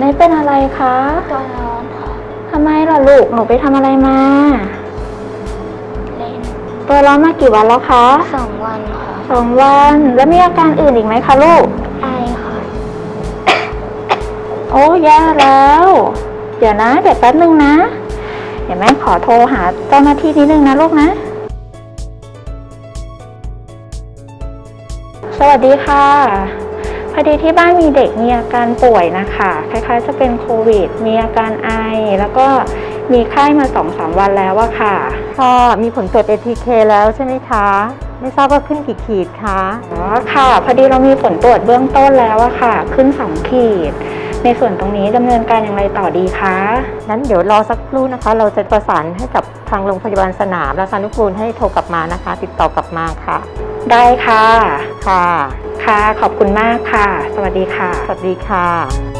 ไนท์เป็นอะไรคะตัวร้อนค่ะ ทำไมล่ะลูก หนูไปทำอะไรมา เล่นตัวร้อนมากี่วันแล้วคะสองวันค่ะ สองวัน แล้วมีอาการอื่นอีกไหมคะลูก ไอค่ะ โอ้แย่แล้ว เดี๋ยวนะเดี๋ยวแป๊บนึงนะ เดี๋ยวแม่ขอโทรหาเจ้าหน้าที่นิดนึงนะลูกนะ สวัสดีค่ะพ อดีที่บ้านมีเด็กมีอาการป่วยนะคะคล้ายๆ จะเป็นโควิด มีอาการไอ แล้วก็มีไข้มาสองสามวันแล้วอะค่ะค่ะมีผลตรวจ ATK แล้วใช่ไหมคะ ไม่ทราบว่าขึ้นกี่ขีดคะอ๋อค่ะ พอดีเรามีผลตรวจเบื้องต้นแล้วอะค่ะ ขึ้นสองขีด ในส่วนตรงนี้ดำเนินการอย่างไรต่อดีคะงั้นเดี๋ยวรอสักครู่นะคะ เราจะประสานให้กับทางโรงพยาบาลสนามราชานุกูลให้โทรกลับมานะคะ ติดต่อกลับมาค่ะ ได้ค่ะ ค่ะ ค่ะ ขอบคุณมากค่ะ สวัสดีค่ะ สวัสดีค่ะ